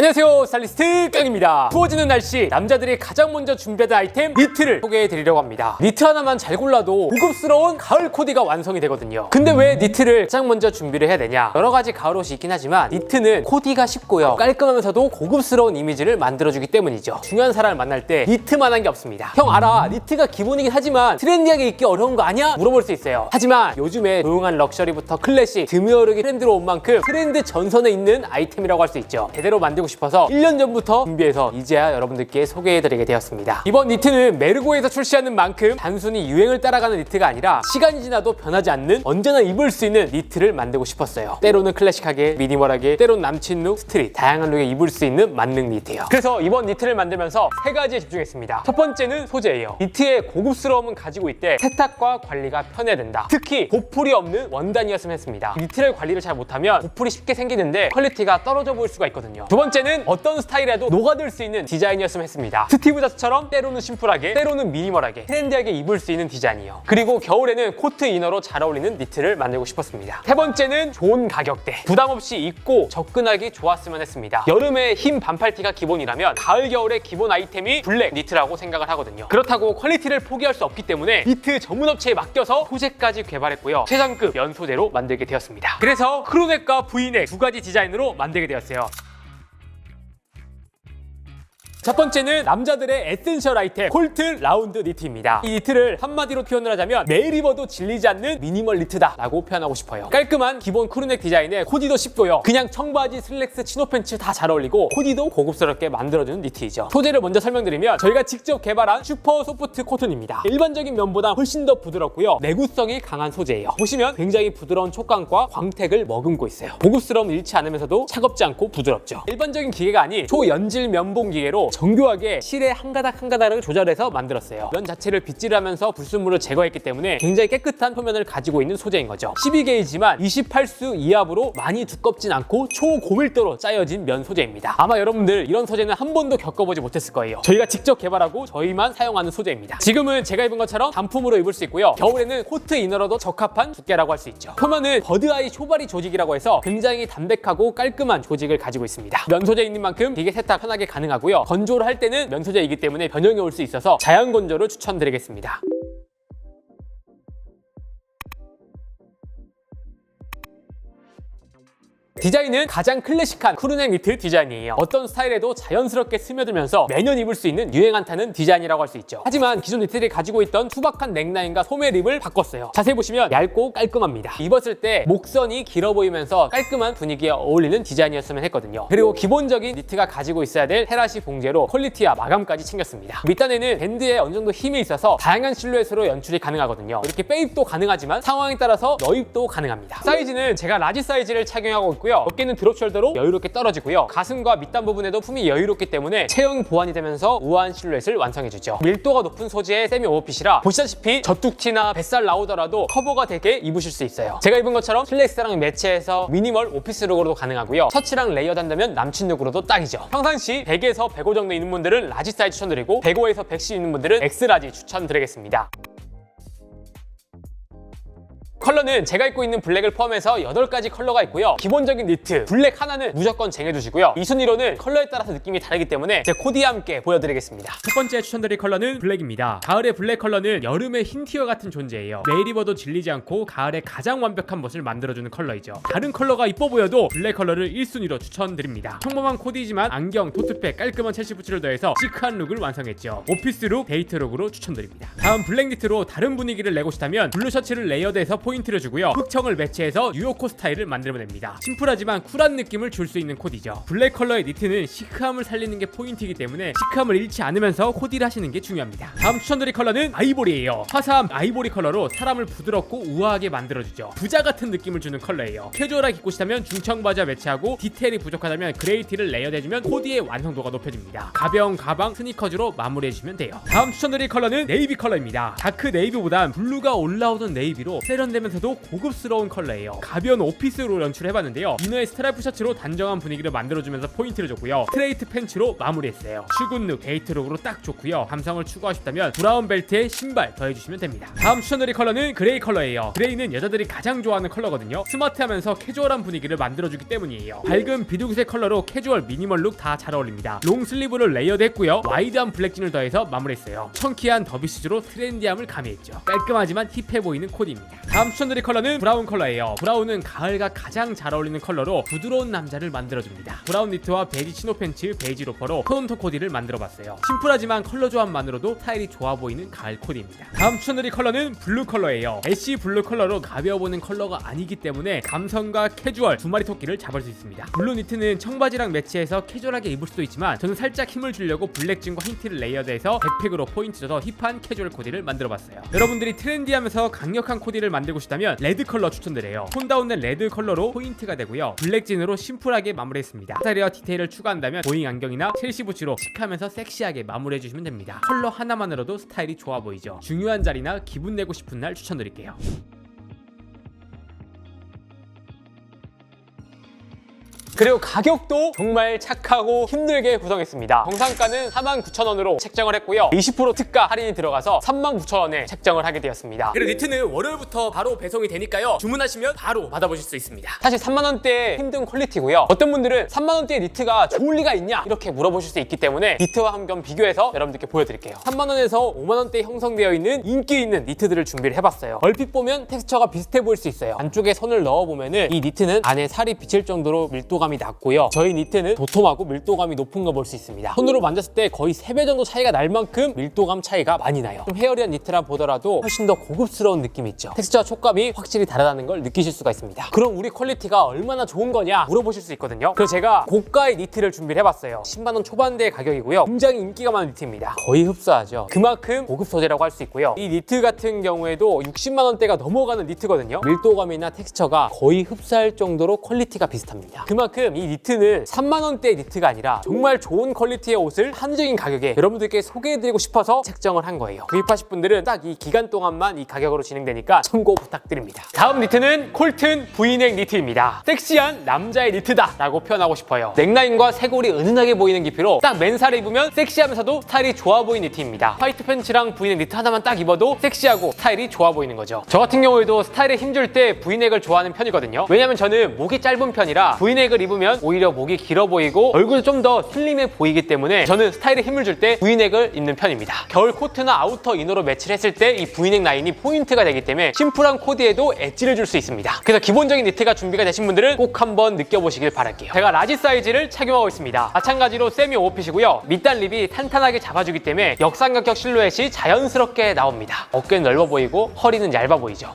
안녕하세요 스타일리스트 깡입니다. 추워지는 날씨 남자들이 가장 먼저 준비하는 아이템 니트를 소개해 드리려고 합니다. 니트 하나만 잘 골라도 고급스러운 가을 코디가 완성이 되거든요. 근데 왜 니트를 가장 먼저 준비를 해야 되냐? 여러 가지 가을 옷이 있긴 하지만 니트는 코디가 쉽고요. 깔끔하면서도 고급스러운 이미지를 만들어주기 때문이죠. 중요한 사람을 만날 때 니트만한 게 없습니다. 형 알아. 니트가 기본이긴 하지만 트렌디하게 입기 어려운 거 아니야? 물어볼 수 있어요. 하지만 요즘에 조용한 럭셔리부터 클래식 드미어르기 트렌드로 온 만큼 트렌드 전선에 있는 아이템이라고 할 수 있죠. 제대로 만들고 싶어서 1년 전부터 준비해서 이제야 여러분들께 소개해드리게 되었습니다. 이번 니트는 메르고에서 출시하는 만큼 단순히 유행을 따라가는 니트가 아니라 시간이 지나도 변하지 않는 언제나 입을 수 있는 니트를 만들고 싶었어요. 때로는 클래식하게, 미니멀하게, 때로는 남친 룩, 스트릿, 다양한 룩에 입을 수 있는 만능 니트예요. 그래서 이번 니트를 만들면서 세 가지에 집중했습니다. 첫 번째는 소재예요. 니트의 고급스러움은 가지고 있대 세탁과 관리가 편해야 된다. 특히 보풀이 없는 원단이었으면 했습니다. 니트를 관리를 잘 못하면 보풀이 쉽게 생기는데 퀄리티가 떨어져 보일 수가 있거든요. 두 번째 는 어떤 스타일에도 녹아들 수 있는 디자인이었으면 했습니다. 스티브 잡스처럼 때로는 심플하게, 때로는 미니멀하게, 트렌디하게 입을 수 있는 디자인이요. 그리고 겨울에는 코트 이너로 잘 어울리는 니트를 만들고 싶었습니다. 세 번째는 좋은 가격대. 부담 없이 입고 접근하기 좋았으면 했습니다. 여름에 흰 반팔티가 기본이라면 가을 겨울의 기본 아이템이 블랙 니트라고 생각을 하거든요. 그렇다고 퀄리티를 포기할 수 없기 때문에 니트 전문 업체에 맡겨서 소재까지 개발했고요. 최상급 면 소재로 만들게 되었습니다. 그래서 크루넥과 브이넥 두 가지 디자인으로 만들게 되었어요. 첫 번째는 남자들의 에센셜 아이템 콜트 라운드 니트입니다. 이 니트를 한마디로 표현을 하자면 매일 입어도 질리지 않는 미니멀 니트다 라고 표현하고 싶어요. 깔끔한 기본 크루넥 디자인에 코디도 쉽고요. 그냥 청바지, 슬랙스, 치노 팬츠 다 잘 어울리고 코디도 고급스럽게 만들어주는 니트이죠. 소재를 먼저 설명드리면 저희가 직접 개발한 슈퍼 소프트 코튼입니다. 일반적인 면보다 훨씬 더 부드럽고요. 내구성이 강한 소재예요. 보시면 굉장히 부드러운 촉감과 광택을 머금고 있어요. 고급스러움 잃지 않으면서도 차갑지 않고 부드럽죠. 일반적인 기계가 아닌 초연질 면봉 기계로 정교하게 실의 한 가닥 한 가닥을 조절해서 만들었어요. 면 자체를 빗질하면서 불순물을 제거했기 때문에 굉장히 깨끗한 표면을 가지고 있는 소재인 거죠. 12게이지만 28수 이압으로 많이 두껍진 않고 초고밀도로 짜여진 면 소재입니다. 아마 여러분들 이런 소재는 한 번도 겪어보지 못했을 거예요. 저희가 직접 개발하고 저희만 사용하는 소재입니다. 지금은 제가 입은 것처럼 단품으로 입을 수 있고요. 겨울에는 코트 이너로도 적합한 두께라고 할 수 있죠. 표면은 버드아이 쇼바리 조직이라고 해서 굉장히 담백하고 깔끔한 조직을 가지고 있습니다. 면 소재인 만큼 되게 세탁 편하게 가능하고요. 건조를 할 때는 면 소재이기 때문에 변형이 올 수 있어서 자연 건조를 추천드리겠습니다. 디자인은 가장 클래식한 크루넥 니트 디자인이에요. 어떤 스타일에도 자연스럽게 스며들면서 매년 입을 수 있는 유행 한 타는 디자인이라고 할 수 있죠. 하지만 기존 니트들이 가지고 있던 투박한 넥라인과 소매 립을 바꿨어요. 자세히 보시면 얇고 깔끔합니다. 입었을 때 목선이 길어 보이면서 깔끔한 분위기에 어울리는 디자인이었으면 했거든요. 그리고 기본적인 니트가 가지고 있어야 될 헤라시 봉제로 퀄리티와 마감까지 챙겼습니다. 밑단에는 밴드에 어느 정도 힘이 있어서 다양한 실루엣으로 연출이 가능하거든요. 이렇게 빼입도 가능하지만 상황에 따라서 너입도 가능합니다. 사이즈는 제가 라지 사이즈를 착용하고 있고 요. 어깨는 드롭 숄더로 여유롭게 떨어지고요. 가슴과 밑단 부분에도 품이 여유롭기 때문에 체형 보완이 되면서 우아한 실루엣을 완성해주죠. 밀도가 높은 소재의 세미 오버핏이라 보시다시피 저뚝티나 뱃살 나오더라도 커버가 되게 입으실 수 있어요. 제가 입은 것처럼 슬랙스랑 매치해서 미니멀 오피스룩으로도 가능하고요. 셔츠랑 레이어드 한다면 남친룩으로도 딱이죠. 평상시 100에서 105 정도 있는 분들은 라지 사이즈 추천드리고 105에서 110 있는 분들은 X라지 추천드리겠습니다. 컬러는 제가 입고 있는 블랙을 포함해서 8가지 컬러가 있고요. 기본적인 니트, 블랙 하나는 무조건 쟁여주시고요. 이 순위로는 컬러에 따라서 느낌이 다르기 때문에 제 코디와 함께 보여드리겠습니다. 첫 번째 추천드릴 컬러는 블랙입니다. 가을의 블랙 컬러는 여름의 흰 티와 같은 존재예요. 매일 입어도 질리지 않고 가을에 가장 완벽한 멋을 만들어주는 컬러이죠. 다른 컬러가 이뻐 보여도 블랙 컬러를 1순위로 추천드립니다. 평범한 코디지만 안경, 토트백, 깔끔한 첼시 부츠를 더해서 시크한 룩을 완성했죠. 오피스 룩, 데이트 룩으로 추천드립니다. 다음 블랙 니트로 다른 분위기를 내고 싶다면 블루 셔츠를 레이어드해서 포인트를 주고요. 흑청을 매치해서 뉴요코 스타일을 만들면 됩니다. 심플하지만 쿨한 느낌을 줄 수 있는 코디죠. 블랙 컬러의 니트는 시크함을 살리는 게 포인트이기 때문에 시크함을 잃지 않으면서 코디를 하시는 게 중요합니다. 다음 추천드릴 컬러는 아이보리예요. 화사한 아이보리 컬러로 사람을 부드럽고 우아하게 만들어주죠. 부자 같은 느낌을 주는 컬러예요. 캐주얼하게 입고 싶다면 중청 바지와 매치하고 디테일이 부족하다면 그레이 티를 레이어드해주면 코디의 완성도가 높여집니다. 가벼운 가방, 스니커즈로 마무리해주면 돼요. 다음 추천드릴 컬러는 네이비 컬러입니다. 다크 네이비보단 블루가 올라오던 네이비로 세련된 스타일하면서도 고급스러운 컬러예요. 가벼운 오피스로 연출해봤는데요. 이너에 스트라이프 셔츠로 단정한 분위기를 만들어주면서 포인트를 줬고요. 스트레이트 팬츠로 마무리했어요. 출근 룩, 데이트 룩으로 딱 좋고요. 감성을 추구하셨다면 브라운 벨트에 신발 더해주시면 됩니다. 다음 추천드릴 컬러는 그레이 컬러예요. 그레이는 여자들이 가장 좋아하는 컬러거든요. 스마트하면서 캐주얼한 분위기를 만들어주기 때문이에요. 밝은 비둘기색 컬러로 캐주얼 미니멀 룩 다 잘 어울립니다. 롱 슬리브를 레이어드 했고요. 와이드한 블랙진을 더해서 마무리했어요. 청키한 더비시즈로 트렌디함을 가미했죠. 깔끔하지만 힙해 보이는 코디입니다. 다음 추천드릴 컬러는 브라운 컬러예요. 브라운은 가을과 가장 잘 어울리는 컬러로 부드러운 남자를 만들어줍니다. 브라운 니트와 베이지 치노 팬츠, 베이지 로퍼로 톤 토 코디를 만들어봤어요. 심플하지만 컬러 조합만으로도 스타일이 좋아 보이는 가을 코디입니다. 다음 추천드릴 컬러는 블루 컬러예요. 애쉬 블루 컬러로 가벼워 보이는 컬러가 아니기 때문에 감성과 캐주얼 두 마리 토끼를 잡을 수 있습니다. 블루 니트는 청바지랑 매치해서 캐주얼하게 입을 수도 있지만 저는 살짝 힘을 주려고 블랙진과 흰티를 레이어드해서 백팩으로 포인트 줘서 힙한 캐주얼 코디를 만들어봤어요. 여러분들이 트렌디하면서 강력한 코디를 만들고 싶다면 레드 컬러 추천드려요. 톤 다운된 레드 컬러로 포인트가 되고요. 블랙 진으로 심플하게 마무리했습니다. 스타일과 디테일을 추가한다면 보잉 안경이나 첼시 부츠로 시크하면서 섹시하게 마무리해주시면 됩니다. 컬러 하나만으로도 스타일이 좋아 보이죠. 중요한 자리나 기분 내고 싶은 날 추천드릴게요. 그리고 가격도 정말 착하고 힘들게 구성했습니다. 정상가는 49,000원으로 책정을 했고요. 20% 특가 할인이 들어가서 39,000원에 책정을 하게 되었습니다. 그리고 니트는 월요일부터 바로 배송이 되니까요. 주문하시면 바로 받아보실 수 있습니다. 사실 3만원대 힘든 퀄리티고요. 어떤 분들은 3만원대의 니트가 좋을 리가 있냐? 이렇게 물어보실 수 있기 때문에 니트와 한번 비교해서 여러분들께 보여드릴게요. 3만원에서 5만원대 형성되어 있는 인기 있는 니트들을 준비를 해봤어요. 얼핏 보면 텍스처가 비슷해 보일 수 있어요. 안쪽에 선을 넣어보면 은 이 니트는 안에 살이 비칠 정도로 밀도감 이 낮고요. 저희 니트는 도톰하고 밀도감이 높은 거 볼 수 있습니다. 손으로 만졌을 때 거의 3배 정도 차이가 날 만큼 밀도감 차이가 많이 나요. 좀 헤어리한 니트라 보더라도 훨씬 더 고급스러운 느낌이 있죠. 텍스처와 촉감이 확실히 다르다는 걸 느끼실 수가 있습니다. 그럼 우리 퀄리티가 얼마나 좋은 거냐 물어보실 수 있거든요. 그래서 제가 고가의 니트를 준비를 해봤어요. 10만 원 초반대의 가격이고요. 굉장히 인기가 많은 니트입니다. 거의 흡사하죠. 그만큼 고급 소재라고 할 수 있고요. 이 니트 같은 경우에도 60만 원대가 넘어가는 니트거든요. 밀도감이나 텍스처가 거의 흡사할 정도로 퀄리티가 비슷합니다. 그만큼 이 니트는 3만 원대의 니트가 아니라 정말 좋은 퀄리티의 옷을 한정인 가격에 여러분들께 소개해드리고 싶어서 책정을 한 거예요. 구입하실 분들은 딱 이 기간 동안만 이 가격으로 진행되니까 참고 부탁드립니다. 다음 니트는 콜튼 V넥 니트입니다. 섹시한 남자의 니트다 라고 표현하고 싶어요. 넥라인과 쇄골이 은은하게 보이는 깊이로 딱 맨살에 입으면 섹시하면서도 스타일이 좋아 보이는 니트입니다. 화이트 팬츠랑 V넥 니트 하나만 딱 입어도 섹시하고 스타일이 좋아 보이는 거죠. 저 같은 경우에도 스타일에 힘줄 때 V넥을 좋아하는 편이거든요. 왜냐면 저는 목이 짧은 편이라 V넥을 입 으면 오히려 목이 길어 보이고 얼굴도 좀 더 슬림해 보이기 때문에 저는 스타일에 힘을 줄때 V넥을 입는 편입니다. 겨울 코트나 아우터 이너로 매치를 했을 때이 V넥 라인이 포인트가 되기 때문에 심플한 코디에도 엣지를 줄 수 있습니다. 그래서 기본적인 니트가 준비가 되신 분들은 꼭 한번 느껴보시길 바랄게요. 제가 라지 사이즈를 착용하고 있습니다. 마찬가지로 세미 오핏이고요. 밑단 립이 탄탄하게 잡아주기 때문에 역삼각형 실루엣이 자연스럽게 나옵니다. 어깨는 넓어 보이고 허리는 얇아 보이죠.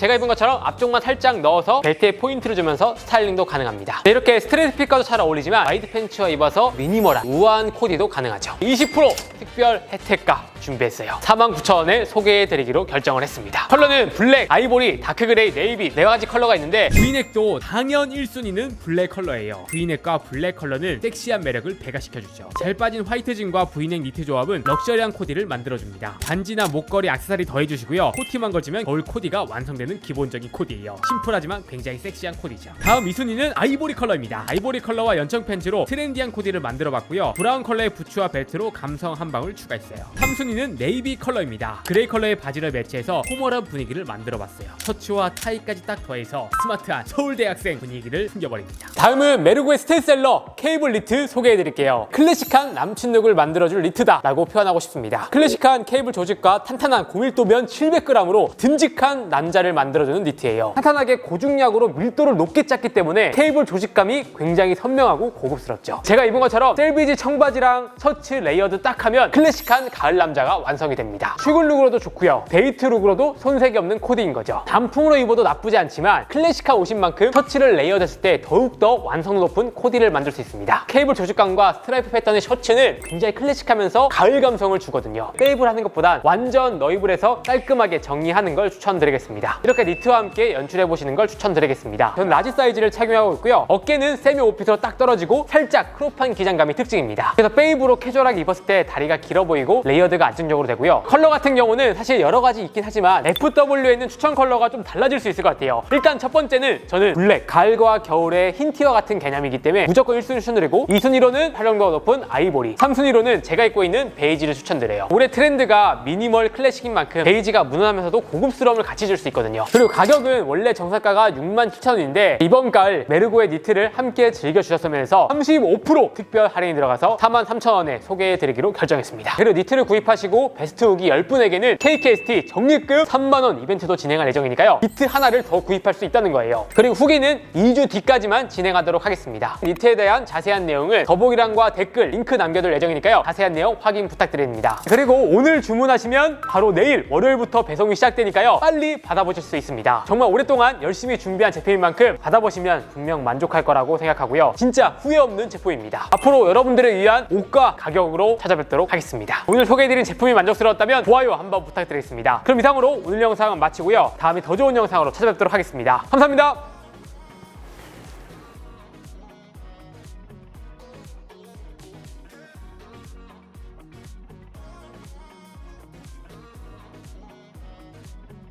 제가 입은 것처럼 앞쪽만 살짝 넣어서 벨트에 포인트를 주면서 스타일링도 가능합니다. 네, 이렇게 스트레이트 핏과도 잘 어울리지만 와이드 팬츠와 입어서 미니멀한 우아한 코디도 가능하죠. 20% 특별 혜택가 준비했어요. 49,000원에 소개해드리기로 결정을 했습니다. 컬러는 블랙, 아이보리, 다크그레이, 네이비 네 가지 컬러가 있는데 V넥도 당연 1순위는 블랙 컬러예요. V넥과 블랙 컬러는 섹시한 매력을 배가시켜주죠. 잘 빠진 화이트진과 V넥 니트 조합은 럭셔리한 코디를 만들어줍니다. 반지나 목걸이, 액세서리 더해주시고요. 코티만 걸치면 겨울 코디가 완성되는 기본적인 코디예요. 심플하지만 굉장히 섹시한 코디죠. 다음 2순위는 아이보리 컬러입니다. 아이보리 컬러와 연청 팬츠로 트렌디한 코디를 만들어봤고요. 브라운 컬러의 부츠와 벨트로 감성 한 방울 추가했어요. 3순위 는 네이비 컬러입니다. 그레이 컬러의 바지를 매치해서 포멀한 분위기를 만들어봤어요. 셔츠와 타이까지 딱 더해서 스마트한 서울대 학생 분위기를 풍겨버립니다. 다음은 메르고의 스테이셀러 케이블 니트 소개해드릴게요. 클래식한 남친 룩을 만들어줄 니트다 라고 표현하고 싶습니다. 클래식한 케이블 조직과 탄탄한 고밀도면 700g으로 듬직한 남자를 만들어주는 니트예요. 탄탄하게 고중량으로 밀도를 높게 짰기 때문에 케이블 조직감이 굉장히 선명하고 고급스럽죠. 제가 입은 것처럼 셀비지 청바지랑 셔츠 레이어드 딱 하면 클래식한 가을 남자 모자가 완성이 됩니다. 출근 룩으로도 좋고요. 데이트 룩으로도 손색이 없는 코디인 거죠. 단풍으로 입어도 나쁘지 않지만 클래식한 옷인 만큼 셔츠를 레이어드했을 때 더욱더 완성 높은 코디를 만들 수 있습니다. 케이블 조직감과 스트라이프 패턴의 셔츠는 굉장히 클래식하면서 가을 감성을 주거든요. 페이블 하는 것보단 완전 너입을 해서 깔끔하게 정리하는 걸 추천드리겠습니다. 이렇게 니트와 함께 연출해 보시는 걸 추천드리겠습니다. 저는 라지 사이즈를 착용하고 있고요. 어깨는 세미 오핏으로 딱 떨어지고 살짝 크롭한 기장감이 특징입니다. 그래서 페이브로 캐주얼하게 입었을 때 다리가 길어 보이고 레이어드가 안정적으로 되고요. 컬러 같은 경우는 사실 여러 가지 있긴 하지만 FW에 있는 추천 컬러가 좀 달라질 수 있을 것 같아요. 일단 첫 번째는 저는 블랙, 가을과 겨울의 흰 티와 같은 개념이기 때문에 무조건 1순위 추천드리고 2순위로는 활용도가 높은 아이보리, 3순위로는 제가 입고 있는 베이지를 추천드려요. 올해 트렌드가 미니멀 클래식인 만큼 베이지가 무난하면서도 고급스러움을 같이 줄 수 있거든요. 그리고 가격은 원래 정사가가 67,000원인데 이번 가을 메르고의 니트를 함께 즐겨주셨으면 해서 35% 특별 할인이 들어가서 43,000원에 소개해드리기로 결정했습니다. 그리고 니트를 구입 하시고 베스트 후기 10분에게는 KKST 적립금 3만원 이벤트도 진행할 예정이니까요. 니트 하나를 더 구입할 수 있다는 거예요. 그리고 후기는 2주 뒤까지만 진행하도록 하겠습니다. 니트에 대한 자세한 내용은 더보기란과 댓글 링크 남겨둘 예정이니까요. 자세한 내용 확인 부탁드립니다. 그리고 오늘 주문하시면 바로 내일 월요일부터 배송이 시작되니까요. 빨리 받아보실 수 있습니다. 정말 오랫동안 열심히 준비한 제품인 만큼 받아보시면 분명 만족할 거라고 생각하고요. 진짜 후회 없는 제품입니다. 앞으로 여러분들을 위한 옷과 가격으로 찾아뵙도록 하겠습니다. 오늘 소개해드린 제품이 만족스러웠다면 좋아요 한번 부탁드리겠습니다. 그럼 이상으로 오늘 영상은 마치고요. 다음에 더 좋은 영상으로 찾아뵙도록 하겠습니다. 감사합니다.